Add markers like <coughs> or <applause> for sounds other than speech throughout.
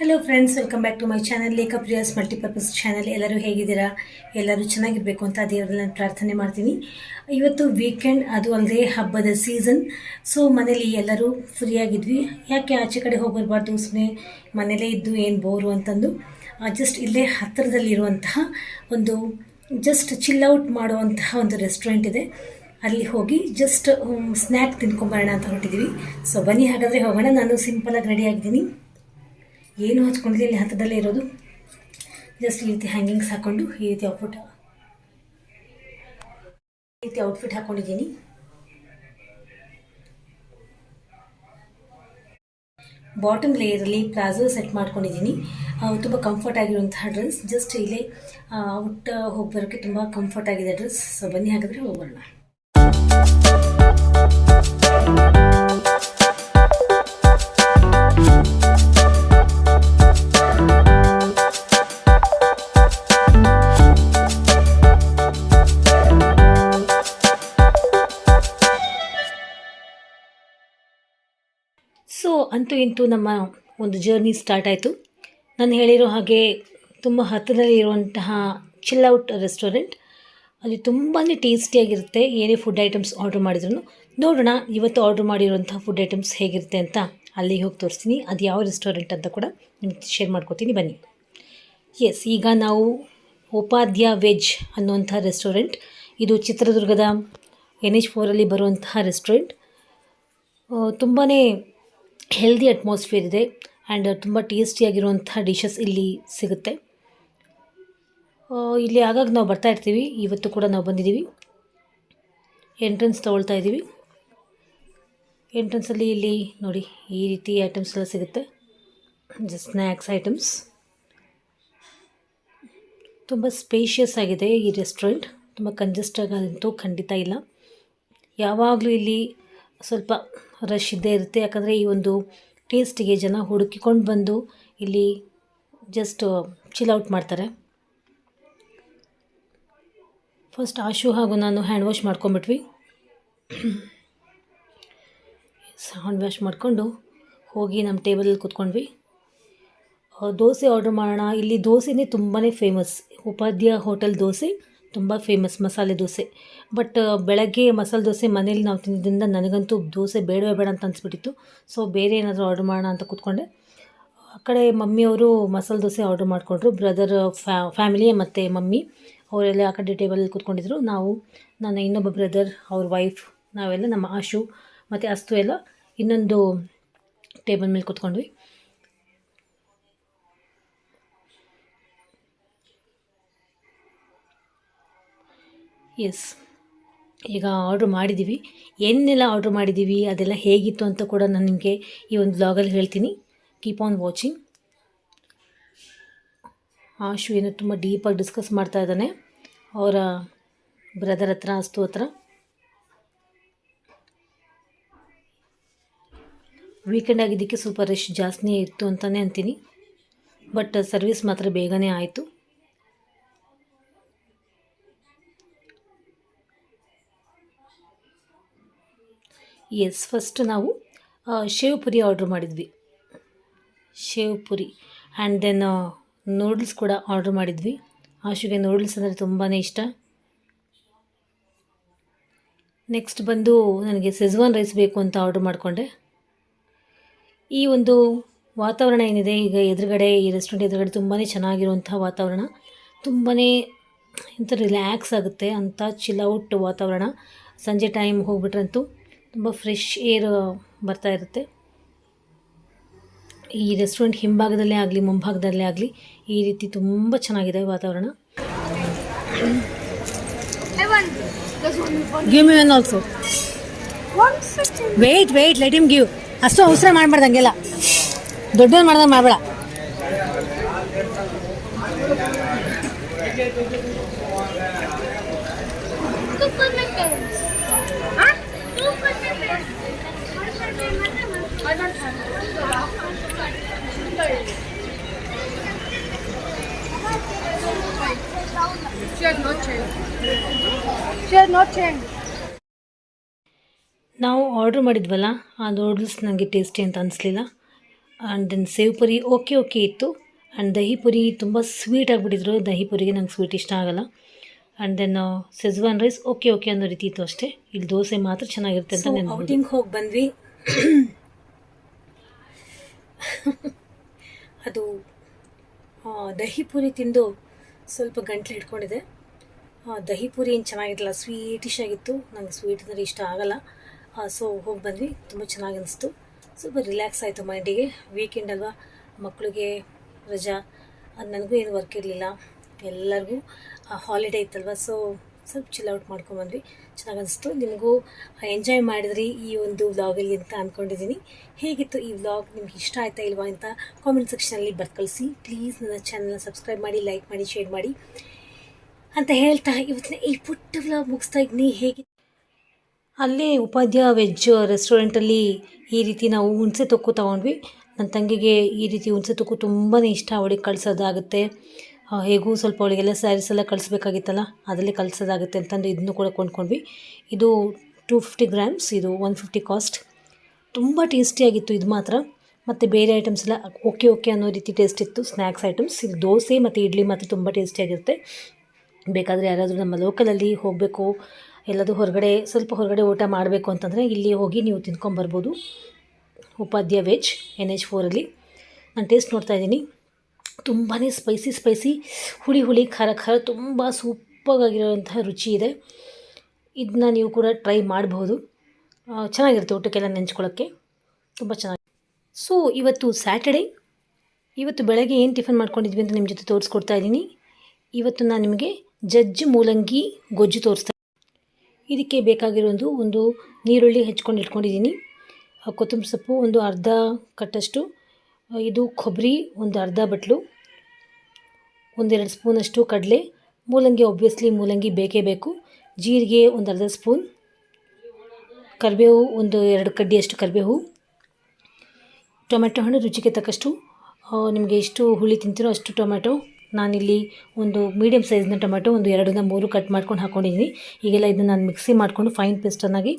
Hello friends welcome back to my channel ಲೇಖಪ್ ಪ್ರಿಯಾಸ್ multipurpose channel ಎಲ್ಲರೂ ಹೇಗಿದ್ದೀರಾ? ಎಲ್ಲರೂ ಚೆನ್ನಾಗಿರಬೇಕು ಅಂತ ದೇವರಲ್ಲಿ ನಾನು ಪ್ರಾರ್ಥನೆ ಮಾಡ್ತೀನಿ. ಇವತ್ತು ವೀಕೆಂಡ್ ಅದು ಅಲ್ಲದೆ ಹಬ್ಬದ ಸೀಸನ್ ಸೊ ಮನೇಲಿ ಎಲ್ಲರೂ ಫ್ರೀಯಾಗಿದ್ವಿ ಯಾಕೆ ಆಚೆ ಕಡೆ ಹೋಗಿ ಬರಬಾರ್ದು ಸುಮ್ಮನೆ ಮನೇಲೇ ಇದ್ದು ಏನು ಬೋರು ಅಂತಂದು. ಜಸ್ಟ್ ಇಲ್ಲೇ ಹತ್ತಿರದಲ್ಲಿರುವಂತಹ ಒಂದು ಜಸ್ಟ್ ಚಿಲ್ ಔಟ್ ಮಾಡುವಂತಹ ಒಂದು ರೆಸ್ಟೋರೆಂಟ್ ಇದೆ. ಅಲ್ಲಿ ಹೋಗಿ ಜಸ್ಟ್ ಸ್ನ್ಯಾಕ್ ತಿನ್ಕೊಂಬರೋಣ ಅಂತ ಹೊರಟಿದ್ದೀವಿ. ಸೊ ಬನ್ನಿ ಹಾಗಾದರೆ ಹೋಗೋಣ. ನಾನು ಸಿಂಪಲಾಗಿ ರೆಡಿ ಆಗಿದ್ದೀನಿ. ಏನು ಹಚ್ಕೊಂಡಿದ್ದೆ? ಇಲ್ಲಿ ಹತ್ತದಲ್ಲೇ ಇರೋದು. ಜಸ್ಟ್ ಈ ರೀತಿ ಹ್ಯಾಂಗಿಂಗ್ಸ್ ಹಾಕ್ಕೊಂಡು ಈ ರೀತಿ ಔಟ್ಫಿಟ್ ಈ ರೀತಿ ಔಟ್ಫಿಟ್ ಹಾಕ್ಕೊಂಡಿದ್ದೀನಿ ಬಾಟಮ್ ಲೇಯರಲ್ಲಿ ಪ್ಲಾಜೋ ಸೆಟ್ ಮಾಡ್ಕೊಂಡಿದ್ದೀನಿ. ತುಂಬ ಕಂಫರ್ಟ್ ಆಗಿರುವಂತಹ ಡ್ರೆಸ್ ಜಸ್ಟ್ ಇಲ್ಲೇ ಔಟ್ ಹೋಗಿ ಬರೋಕ್ಕೆ ತುಂಬ ಕಂಫರ್ಟ್ ಆಗಿದೆ ಡ್ರೆಸ್ ಸೊ ಬನ್ನಿ ಹಾಕಿದ್ರೆ ಹೋಗೋಣ ಅಂತೂ ಇಂತೂ ನಮ್ಮ ಒಂದು ಜರ್ನಿ ಸ್ಟಾರ್ಟ್ ಆಯಿತು. ನಾನು ಹೇಳಿರೋ ಹಾಗೆ ತುಂಬ ಹತ್ತಿರದಲ್ಲಿ ಇರುವಂತಹ ಚಿಲ್ ಔಟ್ ರೆಸ್ಟೋರೆಂಟ್ ಅಲ್ಲಿ ತುಂಬಾ ಟೇಸ್ಟಿಯಾಗಿರುತ್ತೆ ಏನೇ ಫುಡ್ ಐಟಮ್ಸ್ ಆರ್ಡ್ರ್ ಮಾಡಿದ್ರು ನೋಡೋಣ ಇವತ್ತು ಆರ್ಡ್ರ್ ಮಾಡಿರುವಂತಹ ಫುಡ್ ಐಟಮ್ಸ್ ಹೇಗಿರುತ್ತೆ ಅಂತ ಅಲ್ಲಿಗೆ ಹೋಗಿ ತೋರಿಸ್ತೀನಿ. ಅದು ಯಾವ ರೆಸ್ಟೋರೆಂಟ್ ಅಂತ ಕೂಡ ನಿಮ್ಗೆ ಶೇರ್ ಮಾಡ್ಕೊತೀನಿ. ಬನ್ನಿ. ಎಸ್ ಈಗ ನಾವು ಉಪಾಧ್ಯ ವೆಜ್ ಅನ್ನುವಂಥ ರೆಸ್ಟೋರೆಂಟ್ ಇದು ಚಿತ್ರದುರ್ಗದ ಎನ್ ಎಚ್ ಫೋರಲ್ಲಿ ಬರುವಂತಹ ರೆಸ್ಟೋರೆಂಟ್ ತುಂಬಾ ಹೆಲ್ದಿ ಅಟ್ಮಾಸ್ಫಿಯರ್ ಇದೆ ಆ್ಯಂಡ್ ತುಂಬ ಟೇಸ್ಟಿಯಾಗಿರುವಂಥ ಡಿಶಸ್ ಇಲ್ಲಿ ಸಿಗುತ್ತೆ. ಇಲ್ಲಿ ಆಗಾಗ ನಾವು ಬರ್ತಾ ಇರ್ತೀವಿ. ಇವತ್ತು ಕೂಡ ನಾವು ಬಂದಿದ್ದೀವಿ. ಎಂಟ್ರೆನ್ಸ್ ತೊಗೊಳ್ತಾ ಇದ್ದೀವಿ. ಎಂಟ್ರೆನ್ಸಲ್ಲಿ ಇಲ್ಲಿ ನೋಡಿ, ಈ ರೀತಿ ಐಟಮ್ಸ್ ಎಲ್ಲ ಸಿಗುತ್ತೆ. ಜಸ್ಟ್ ಸ್ನ್ಯಾಕ್ಸ್ ಐಟಮ್ಸ್ ತುಂಬ ಸ್ಪೇಷಿಯಸ್ ಆಗಿದೆ ಈ ರೆಸ್ಟೋರೆಂಟ್ ತುಂಬ ಕಂಜೆಸ್ಟ್ ಆಗಂತೂ ಖಂಡಿತ ಇಲ್ಲ. ಯಾವಾಗಲೂ ಇಲ್ಲಿ ಸ್ವಲ್ಪ ರಶ್ ಇದ್ದೇ ಇರುತ್ತೆ. ಯಾಕಂದರೆ ಈ ಒಂದು ಟೇಸ್ಟಿಗೆ ಜನ ಹುಡುಕಿಕೊಂಡು ಬಂದು ಇಲ್ಲಿ ಜಸ್ಟ್ ಚಿಲ್ ಔಟ್ ಮಾಡ್ತಾರೆ. ಫಸ್ಟ್ ಆಶು ಹಾಗೂ ನಾನು ಹ್ಯಾಂಡ್ ವಾಶ್ ಮಾಡ್ಕೊಂಬಿಟ್ವಿ ಹ್ಯಾಂಡ್ ವಾಶ್ ಮಾಡಿಕೊಂಡು ಹೋಗಿ ನಮ್ಮ ಟೇಬಲಲ್ಲಿ ಕೂತ್ಕೊಂಡ್ವಿ. ದೋಸೆ ಆರ್ಡ್ರ್ ಮಾಡೋಣ. ಇಲ್ಲಿ ದೋಸೆನೇ ತುಂಬಾ ಫೇಮಸ್ ಉಪಾಧ್ಯ ಹೋಟೆಲ್ ದೋಸೆ. ತುಂಬ ಫೇಮಸ್ ಮಸಾಲೆ ದೋಸೆ. ಬಟ್ ಬೆಳಗ್ಗೆ ಮಸಾಲೆ ದೋಸೆ ಮನೇಲಿ ನಾವು ತಿಂದಿದ್ದರಿಂದ ನನಗಂತೂ ದೋಸೆ ಬೇಡವೇ ಬೇಡ ಅಂತ ಅನಿಸ್ಬಿಟ್ಟಿತ್ತು. ಸೊ ಬೇರೆ ಏನಾದರೂ ಆರ್ಡ್ರ್ ಮಾಡೋಣ ಅಂತ ಕೂತ್ಕೊಂಡೆ. ಆ ಕಡೆ ಮಮ್ಮಿಯವರು ಮಸಾಲೆ ದೋಸೆ ಆರ್ಡ್ರ್ ಮಾಡಿಕೊಂಡ್ರು. ಬ್ರದರ್ ಫ್ಯಾ ಫ್ಯಾಮಿಲಿ ಮತ್ತು ಮಮ್ಮಿ ಅವರೆಲ್ಲ ಆ ಕಡೆ ಟೇಬಲಲ್ಲಿ ಕೂತ್ಕೊಂಡಿದ್ರು. ನಾವು, ನನ್ನ ಇನ್ನೊಬ್ಬ ಬ್ರದರ್ ಅವ್ರ ವೈಫ್ ನಾವೆಲ್ಲ ನಮ್ಮ ಆಶು ಮತ್ತು ಅಸ್ತು ಎಲ್ಲ ಇನ್ನೊಂದು ಟೇಬಲ್ ಮೇಲೆ ಕೂತ್ಕೊಂಡ್ವಿ. ಎಸ್ ಈಗ ಆರ್ಡ್ರ್ ಮಾಡಿದ್ದೀವಿ ಏನೆಲ್ಲ ಆರ್ಡ್ರ್ ಮಾಡಿದ್ದೀವಿ ಅದೆಲ್ಲ ಹೇಗಿತ್ತು ಅಂತ ಕೂಡ ನಾನು ನಿಮಗೆ ಈ ಒಂದು ಬ್ಲಾಗಲ್ಲಿ ಹೇಳ್ತೀನಿ. ಕೀಪ್ ಆನ್ ವಾಚಿಂಗ್ ಆಶು ಏನೋ ತುಂಬ ಡೀಪಾಗಿ ಡಿಸ್ಕಸ್ ಮಾಡ್ತಾ ಇದ್ದಾನೆ. ಅವರ ಬ್ರದರ್ ಹತ್ರ ಅಸ್ತು ಹತ್ರ. ವೀಕೆಂಡ್ ಆಗಿದ್ದಕ್ಕೆ ಸ್ವಲ್ಪ ರಶ್ ಜಾಸ್ತಿಯೇ ಇತ್ತು ಅಂತಲೇ ಅಂತೀನಿ. ಬಟ್ ಸರ್ವಿಸ್ ಮಾತ್ರ ಬೇಗನೆ ಆಯಿತು. ಎಸ್ ಫಸ್ಟ್ ನಾವು ಶೇವ್ ಪುರಿ ಆರ್ಡ್ರ್ ಮಾಡಿದ್ವಿ. Sev puri. And then noodles ಕೂಡ ಆರ್ಡ್ರ್ ಮಾಡಿದ್ವಿ. ಆಶುಗೆ ನೂಡಲ್ಸ್ ಅಂದರೆ ತುಂಬಾ ಇಷ್ಟ. ನೆಕ್ಸ್ಟ್ ಬಂದು ನನಗೆ ಸೆಜ್ವಾನ್ ರೈಸ್ ಬೇಕು ಅಂತ ಆರ್ಡ್ರ್ ಮಾಡಿಕೊಂಡೆ. ಈ ಒಂದು ವಾತಾವರಣ ಏನಿದೆ, ಈಗ ಎದುರುಗಡೆ, ಈ ರೆಸ್ಟೋರೆಂಟ್ ಎದುರುಗಡೆ ತುಂಬಾ ಚೆನ್ನಾಗಿರುವಂಥ ವಾತಾವರಣ. ತುಂಬಾ ಎಂಥ ರಿಲ್ಯಾಕ್ಸ್ ಆಗುತ್ತೆ ಅಂಥ ಚಿಲ್ ಔಟ್ ವಾತಾವರಣ. ಸಂಜೆ ಟೈಮ್ ಹೋಗ್ಬಿಟ್ರಂತೂ ತುಂಬ ಫ್ರೆಶ್ ಏರ್ ಬರ್ತಾ ಇರುತ್ತೆ ಈ ರೆಸ್ಟೋರೆಂಟ್ ಹಿಂಭಾಗದಲ್ಲೇ ಆಗಲಿ ಮುಂಭಾಗದಲ್ಲೇ ಆಗಲಿ ಈ ರೀತಿ ತುಂಬ ಚೆನ್ನಾಗಿದೆ ವಾತಾವರಣ. Give me one also. Wait wait let him give ಅಷ್ಟು ಅವಸರ ಮಾಡಬಾರ್ದಂಗೆಲ್ಲ ದೊಡ್ಡವನು ಮಾಡ್ದಂಗೆ ಮಾಡಬೇಡ my parents. She has. She has. ನಾವು ಆರ್ಡ್ರ್ ಮಾಡಿದ್ವಲ್ಲ ಆ ನೂಡಲ್ಸ್ ನನಗೆ ಟೇಸ್ಟಿ ಅಂತ ಅನಿಸ್ಲಿಲ್ಲ. And then sev puri okay okay ಇತ್ತು. ಆ್ಯಂಡ್ ದಹಿ ಪುರಿ ತುಂಬ ಸ್ವೀಟ್ ಆಗಿಬಿಟ್ಟಿದ್ರು. ದಹಿ ಪುರಿಗೆ ನಂಗೆ ಸ್ವೀಟ್ ಇಷ್ಟ ಆಗೋಲ್ಲ. And then Schezwan rice okay okay ಅನ್ನೋ ರೀತಿ ಇತ್ತು ಅಷ್ಟೇ. ಇಲ್ಲಿ ದೋಸೆ ಮಾತ್ರ ಚೆನ್ನಾಗಿರುತ್ತೆ ಅಂತ ನಾನು ಔಟಿಂಗ್ ಹೋಗಿ ಬಂದ್ವಿ. <coughs> ಅದು ದಹಿ ಪುರಿ ತಿಂದು ಸ್ವಲ್ಪ ಗಂಟ್ಲು ಹಿಡ್ಕೊಂಡಿದೆ. ದಹಿ ಪೂರಿ ಏನು ಚೆನ್ನಾಗಿರಲಿಲ್ಲ ಸ್ವೀಟಿಶ್ ಆಗಿತ್ತು. ನಂಗೆ ಸ್ವೀಟ್ ಅಂದರೆ ಇಷ್ಟ ಆಗಲ್ಲ. ಸೊ ಹೋಗಿ ಬಂದ್ವಿ. ತುಂಬ ಚೆನ್ನಾಗಿ ಅನಿಸ್ತು. ಸ್ವಲ್ಪ ರಿಲ್ಯಾಕ್ಸ್ ಆಯಿತು ಮೈಂಡಿಗೆ ವೀಕೆಂಡ್ ಅಲ್ವಾ ಮಕ್ಕಳಿಗೆ ರಜಾ ನನಗೂ ಏನು ವರ್ಕ್ ಇರಲಿಲ್ಲ. ಎಲ್ಲರಿಗೂ ಹಾಲಿಡೇ ಇತ್ತಲ್ವ ಸೊ ಸ್ವಲ್ಪ ಚಿಲ್ ಔಟ್ ಮಾಡ್ಕೊಂಬಂದ್ವಿ ಚೆನ್ನಾಗಿ ಅನಿಸ್ತು. ನಿಮಗೂ ಎಂಜಾಯ್ ಮಾಡಿದ್ರಿ ಈ ಒಂದು ವ್ಲಾಗಲ್ಲಿ ಅಂತ ಅಂದ್ಕೊಂಡಿದ್ದೀನಿ ಹೇಗಿತ್ತು ಈ ವ್ಲಾಗ್ ನಿಮ್ಗೆ ಇಷ್ಟ ಆಯ್ತಾ ಇಲ್ವಾ ಅಂತ ಕಾಮೆಂಟ್ ಸೆಕ್ಷನಲ್ಲಿ ಬರ್ಕಳಿಸಿ ಪ್ಲೀಸ್ ನನ್ನ ಚಾನಲ್ನ ಸಬ್ಸ್ಕ್ರೈಬ್ ಮಾಡಿ ಲೈಕ್ ಮಾಡಿ ಶೇರ್ ಮಾಡಿ ಅಂತ ಹೇಳ್ತಾ ಇವತ್ತಿನ ಈ ಪುಟ್ಟ ವ್ಲಾಗ್ ಮುಗಿಸ್ತಾ ಇದ್ದೀನಿ ಹೇಗೆ ಅಲ್ಲೇ ಉಪಾಧ್ಯ ವೆಜ್ ರೆಸ್ಟೋರೆಂಟಲ್ಲಿ ಈ ರೀತಿ ನಾವು ಹುಣಸೆ ತೊಕ್ಕು ತೊಗೊಂಡ್ವಿ. ನನ್ನ ತಂಗಿಗೆ ಈ ರೀತಿ ಹುಣಸೆ ತೊಕ್ಕು ತುಂಬಾ ಇಷ್ಟ. ಅವಳಿಗೆ ಕಳಿಸೋದಾಗುತ್ತೆ. ಹೇಗೂ ಸ್ವಲ್ಪ ಅವಳಿಗೆಲ್ಲ ಸ್ಯಾರೀಸ್ ಎಲ್ಲ ಕಳಿಸ್ಬೇಕಾಗಿತ್ತಲ್ಲ, ಅದರಲ್ಲಿ ಕಳಿಸೋದಾಗುತ್ತೆ ಅಂತಂದು ಇದನ್ನು ಕೂಡ ಕೊಂಡ್ಕೊಂಡ್ವಿ. ಇದು ಟೂ ಫಿಫ್ಟಿ ಗ್ರಾಮ್ಸ್ ಇದು ಒನ್ ಫಿಫ್ಟಿ ಕಾಸ್ಟ್ ತುಂಬ ಟೇಸ್ಟಿಯಾಗಿತ್ತು ಇದು ಮಾತ್ರ. ಮತ್ತು ಬೇರೆ ಐಟಮ್ಸ್ ಎಲ್ಲ ಓಕೆ ಓಕೆ ಅನ್ನೋ ರೀತಿ ಟೇಸ್ಟ್ ಇತ್ತು. ಸ್ನ್ಯಾಕ್ಸ್ ಐಟಮ್ಸ್ ಇದು ದೋಸೆ ಮತ್ತು ಇಡ್ಲಿ ಮಾತ್ರ ತುಂಬ ಟೇಸ್ಟಿಯಾಗಿರುತ್ತೆ ಬೇಕಾದರೆ ಯಾರಾದರೂ ನಮ್ಮ ಲೋಕಲಲ್ಲಿ ಹೋಗಬೇಕು ಎಲ್ಲದು ಹೊರಗಡೆ, ಸ್ವಲ್ಪ ಹೊರಗಡೆ ಊಟ ಮಾಡಬೇಕು ಅಂತಂದರೆ ಇಲ್ಲಿ ಹೋಗಿ ನೀವು ತಿನ್ಕೊಂಬರ್ಬೋದು. ಉಪಾಧ್ಯಾಯ ವೆಜ್ ಎನ್ ಎಚ್ ಫೋರಲ್ಲಿ ನಾನು ಟೇಸ್ಟ್ ನೋಡ್ತಾ ಇದ್ದೀನಿ. ತುಂಬಾ ಸ್ಪೈಸಿ ಸ್ಪೈಸಿ ಹುಳಿ ಹುಳಿ, ಖಾರ ಖಾರ ತುಂಬ ಸೂಪರಾಗಿರೋಂತಹ ರುಚಿ ಇದೆ. ಇದನ್ನ ನೀವು ಕೂಡ ಟ್ರೈ ಮಾಡಬಹುದು ಚೆನ್ನಾಗಿರುತ್ತೆ ಊಟಕ್ಕೆಲ್ಲ ನೆಂಚ್ಕೊಳ್ಳೋಕ್ಕೆ ತುಂಬ ಚೆನ್ನಾಗಿ. ಸೊ ಇವತ್ತು ಸ್ಯಾಟರ್ಡೇ ಇವತ್ತು ಬೆಳಗ್ಗೆ ಏನು ಟಿಫನ್ ಮಾಡ್ಕೊಂಡಿದ್ವಿ ಅಂತ ನಿಮ್ಮ ಜೊತೆ ತೋರಿಸ್ಕೊಡ್ತಾ ಇದ್ದೀನಿ. ಇವತ್ತು ನಾನು ನಿಮಗೆ ಜಜ್ಜು ಮೂಲಂಗಿ ಗೊಜ್ಜು ತೋರಿಸ್ತಾ ಇದಕ್ಕೆ ಬೇಕಾಗಿರೋದು ಒಂದು ನೀರುಳ್ಳಿ ಹೆಚ್ಕೊಂಡು ಇಟ್ಕೊಂಡಿದ್ದೀನಿ. ಕೊತ್ತಂಬರಿ ಸೊಪ್ಪು ಒಂದು ಅರ್ಧ ಕಟ್ಟಷ್ಟು. ಇದು ಕೊಬ್ಬರಿ ಒಂದು ಅರ್ಧ ಬಟ್ಲು. ಒಂದೆರಡು ಸ್ಪೂನಷ್ಟು ಕಡಲೆ, ಮೂಲಂಗಿ ಒಬ್ವಿಯಸ್ಲಿ ಮೂಲಂಗಿ ಬೇಕೇ ಬೇಕು. ಜೀರಿಗೆ ಒಂದು ಅರ್ಧ ಸ್ಪೂನ್, ಕರಿಬೇವು ಒಂದು ಎರಡು ಕಡ್ಡಿಯಷ್ಟು ಕರಿಬೇವು. ಟೊಮೆಟೊ ಹಣ್ಣು ರುಚಿಗೆ ತಕ್ಕಷ್ಟು ನಿಮಗೆ ಎಷ್ಟು ಹುಳಿ ತಿಂತೀರೋ ಅಷ್ಟು ಟೊಮೆಟೊ ನಾನಿಲ್ಲಿ ಒಂದು ಮೀಡಿಯಮ್ ಸೈಜ್ನ ಟೊಮೆಟೊ ಒಂದು ಎರಡನ್ನ ಮೂರು ಕಟ್ ಮಾಡ್ಕೊಂಡು ಹಾಕ್ಕೊಂಡಿದ್ದೀನಿ ಈಗೆಲ್ಲ ಇದನ್ನು ನಾನು ಮಿಕ್ಸಿ ಮಾಡಿಕೊಂಡು ಫೈನ್ ಪೇಸ್ಟನ್ನಾಗಿ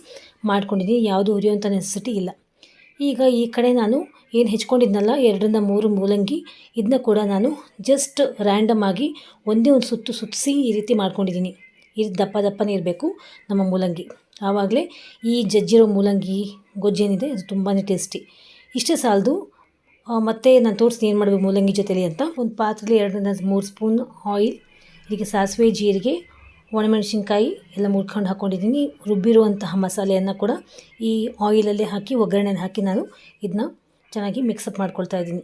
ಮಾಡ್ಕೊಂಡಿದ್ದೀನಿ ಯಾವುದು ಉರಿಯೋಂಥ ನೆಸೆಸಿಟಿ ಇಲ್ಲ. ಈಗ ಈ ಕಡೆ ನಾನು ಏನು ಹೆಚ್ಕೊಂಡಿದ್ನಲ್ಲ, ಎರಡರಿಂದ ಮೂರು ಮೂಲಂಗಿ. ಇದನ್ನ ಕೂಡ ನಾನು ಜಸ್ಟ್ ರ್ಯಾಂಡಮ್ ಆಗಿ ಒಂದೇ ಒಂದು ಸುತ್ತು ಸುತ್ತಿಸಿ ಈ ರೀತಿ ಮಾಡ್ಕೊಂಡಿದ್ದೀನಿ ಇದು ದಪ್ಪ ದಪ್ಪನೇ ಇರಬೇಕು ನಮ್ಮ ಮೂಲಂಗಿ. ಆವಾಗಲೇ ಈ ಜಜ್ಜಿರೋ ಮೂಲಂಗಿ ಗೊಜ್ಜೇನಿದೆ, ಅದು ತುಂಬಾ ಟೇಸ್ಟಿ ಇಷ್ಟೇ ಸಾಲದು ಮತ್ತು ನಾನು ತೋರಿಸ್ತೀನಿ ಏನು ಮಾಡಬೇಕು ಮೂಲಂಗಿ ಜೊತೆಲಿ ಅಂತ ಒಂದು ಪಾತ್ರೆಲಿ ಎರಡರಿಂದ ಮೂರು ಸ್ಪೂನ್ ಆಯಿಲ್ ಇದಕ್ಕೆ ಸಾಸಿವೆ, ಜೀರಿಗೆ, ಒಣಮೆಣಸಿನ್ಕಾಯಿ ಎಲ್ಲ ಮುರ್ಕೊಂಡು ಹಾಕ್ಕೊಂಡಿದ್ದೀನಿ ರುಬ್ಬಿರುವಂತಹ ಮಸಾಲೆಯನ್ನು ಕೂಡ ಈ ಆಯಿಲಲ್ಲೇ ಹಾಕಿ ಒಗ್ಗರಣೆನ ಹಾಕಿ ನಾನು ಇದನ್ನ ಚೆನ್ನಾಗಿ ಮಿಕ್ಸಪ್ ಮಾಡ್ಕೊಳ್ತಾ ಇದ್ದೀನಿ.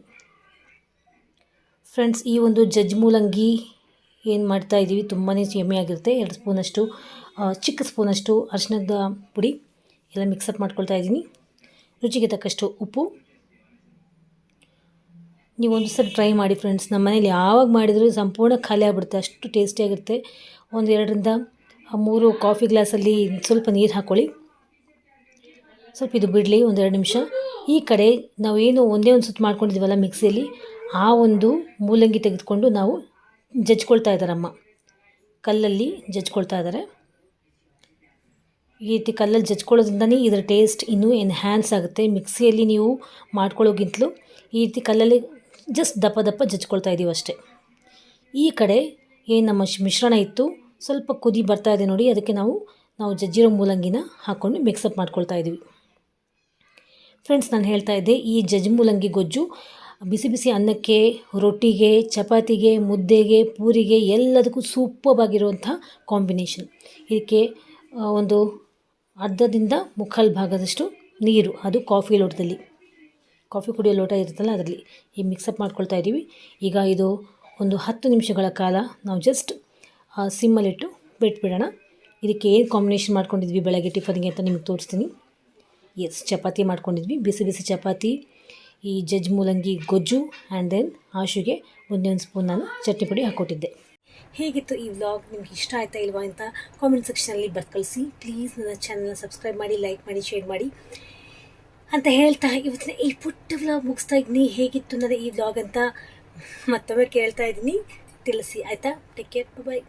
ಫ್ರೆಂಡ್ಸ್ ಈ ಒಂದು ಜಜ್ ಮೂಲಂಗಿ ಏನು ಮಾಡ್ತಾ ಇದ್ದೀವಿ ತುಂಬಾ ಆಗಿರುತ್ತೆ. ಎರಡು ಸ್ಪೂನಷ್ಟು ಚಿಕ್ಕ ಸ್ಪೂನಷ್ಟು ಅರಿಶಿಣದ ಪುಡಿ ಎಲ್ಲ ಮಿಕ್ಸಪ್ ಮಾಡ್ಕೊಳ್ತಾ ಇದ್ದೀನಿ. ರುಚಿಗೆ ತಕ್ಕಷ್ಟು ಉಪ್ಪು. ನೀವು ಒಂದು ಸಲ ಟ್ರೈ ಮಾಡಿ ಫ್ರೆಂಡ್ಸ್ ನಮ್ಮ ಮನೇಲಿ ಯಾವಾಗ ಮಾಡಿದರೂ ಸಂಪೂರ್ಣ ಖಾಲಿ ಆಗಿಬಿಡುತ್ತೆ, ಅಷ್ಟು ಟೇಸ್ಟಿಯಾಗಿರುತ್ತೆ ಒಂದು ಎರಡರಿಂದ ಮೂರು ಕಾಫಿ ಗ್ಲಾಸಲ್ಲಿ ಸ್ವಲ್ಪ ನೀರು ಹಾಕ್ಕೊಳ್ಳಿ ಸ್ವಲ್ಪ ಇದು ಬಿಡಲಿ ಒಂದೆರಡು ನಿಮಿಷ. ಈ ಕಡೆ ನಾವು ಏನು ಒಂದೇ ಒಂದು ಸುತ್ತು ಮಾಡ್ಕೊಂಡಿದ್ದೀವಲ್ಲ ಮಿಕ್ಸಿಯಲ್ಲಿ, ಆ ಒಂದು ಮೂಲಂಗಿ ತೆಗೆದುಕೊಂಡು ನಾವು ಜಜ್ಕೊಳ್ತಾ ಇದ್ದಾರಮ್ಮ. ಕಲ್ಲಲ್ಲಿ ಜಜ್ಕೊಳ್ತಾ ಇದ್ದಾರೆ. ಈ ರೀತಿ ಕಲ್ಲಲ್ಲಿ ಜಜ್ಕೊಳ್ಳೋದ್ರಿಂದನೇ ಇದರ ಟೇಸ್ಟ್ ಇನ್ನೂ ಎನ್ಹ್ಯಾನ್ಸ್ ಆಗುತ್ತೆ. ಮಿಕ್ಸಿಯಲ್ಲಿ ನೀವು ಮಾಡ್ಕೊಳ್ಳೋಗಿಂತಲೂ ಈ ರೀತಿ ಕಲ್ಲಲ್ಲಿ ಜಸ್ಟ್ ದಪ್ಪ ದಪ್ಪ ಜಜ್ಕೊಳ್ತಾ ಇದ್ದೀವಿ ಅಷ್ಟೇ. ಈ ಕಡೆ ಏನು ನಮ್ಮ ಮಿಶ್ರಣ ಇತ್ತು, ಸ್ವಲ್ಪ ಕುದಿ ಬರ್ತಾ ಇದೆ ನೋಡಿ, ಅದಕ್ಕೆ ನಾವು ನಾವು ಜಜ್ಜಿರೋ ಮೂಲಂಗಿನ ಹಾಕ್ಕೊಂಡು ಮಿಕ್ಸಪ್ ಮಾಡ್ಕೊಳ್ತಾ ಇದ್ದೀವಿ ಫ್ರೆಂಡ್ಸ್ ನಾನು ಹೇಳ್ತಾ ಇದ್ದೆ, ಈ ಜಜ್ ಮೂಲಂಗಿ ಗೊಜ್ಜು, ಬಿಸಿ ಬಿಸಿ ಅನ್ನಕ್ಕೆ, ರೊಟ್ಟಿಗೆ, ಚಪಾತಿಗೆ, ಮುದ್ದೆಗೆ, ಪೂರಿಗೆ ಎಲ್ಲದಕ್ಕೂ ಸೂಪರ್ಬಾಗಿರುವಂಥ ಕಾಂಬಿನೇಷನ್ ಇದಕ್ಕೆ ಒಂದು ಅರ್ಧದಿಂದ ಮುಕ್ಕಾಲು ಭಾಗದಷ್ಟು ನೀರು, ಅದು ಕಾಫಿ ಲೋಟದಲ್ಲಿ. ಕಾಫಿ ಕುಡಿಯೋ ಲೋಟ ಇರುತ್ತಲ್ಲ ಅದರಲ್ಲಿ. ಈ ಮಿಕ್ಸಪ್ ಮಾಡ್ಕೊಳ್ತಾ ಇದ್ದೀವಿ. ಈಗ ಇದು ಒಂದು ಹತ್ತು ನಿಮಿಷಗಳ ಕಾಲ ನಾವು ಜಸ್ಟ್ ಸಿಮ್ಮಲ್ಲಿಟ್ಟು ಬಿಟ್ಬಿಡೋಣ. ಇದಕ್ಕೆ ಏನು ಕಾಂಬಿನೇಷನ್ ಮಾಡ್ಕೊಂಡಿದ್ವಿ ಬೆಳಗ್ಗೆ ಟಿಫನ್ಗೆ ಅಂತ ನಿಮಗೆ ತೋರಿಸ್ತೀನಿ. ಎಸ್ ಚಪಾತಿ ಮಾಡ್ಕೊಂಡಿದ್ವಿ. ಬಿಸಿ ಬಿಸಿ ಚಪಾತಿ, ಈ ಜಜ್ ಮೂಲಂಗಿ ಗೊಜ್ಜು ಆ್ಯಂಡ್ ದೆನ್ ಆಶುಗೆ ಒಂದೊಂದು ಒಂದು ಸ್ಪೂನ್ ನಾನು ಚಟ್ನಿ ಪುಡಿ ಹಾಕ್ಕೊಟ್ಟಿದ್ದೆ ಹೇಗಿತ್ತು ಈ ವ್ಲಾಗ್ ನಿಮ್ಗೆ ಇಷ್ಟ ಆಯ್ತಾ ಇಲ್ವಾ ಅಂತ ಕಾಮೆಂಟ್ ಸೆಕ್ಷನಲ್ಲಿ ಬರ್ಕಳಿಸಿ. ಪ್ಲೀಸ್ ನನ್ನ ಚಾನಲ್ನ ಸಬ್ಸ್ಕ್ರೈಬ್ ಮಾಡಿ ಲೈಕ್ ಮಾಡಿ ಶೇರ್ ಮಾಡಿ ಅಂತ ಹೇಳ್ತಾ ಇವತ್ತಿನ ಈ ಪುಟ್ಟ ವ್ಲಾಗ್ ಮುಗಿಸ್ತಾ ಇದ್ದೀನಿ. ಹೇಗಿತ್ತು ಅನ್ನೋದೇ ಈ ವ್ಲಾಗ್ ಅಂತ ಮತ್ತೊಮ್ಮೆ ಕೇಳ್ತಾ ಇದ್ದೀನಿ. ತಿಳಿಸಿ, ಆಯಿತಾ? Take care bye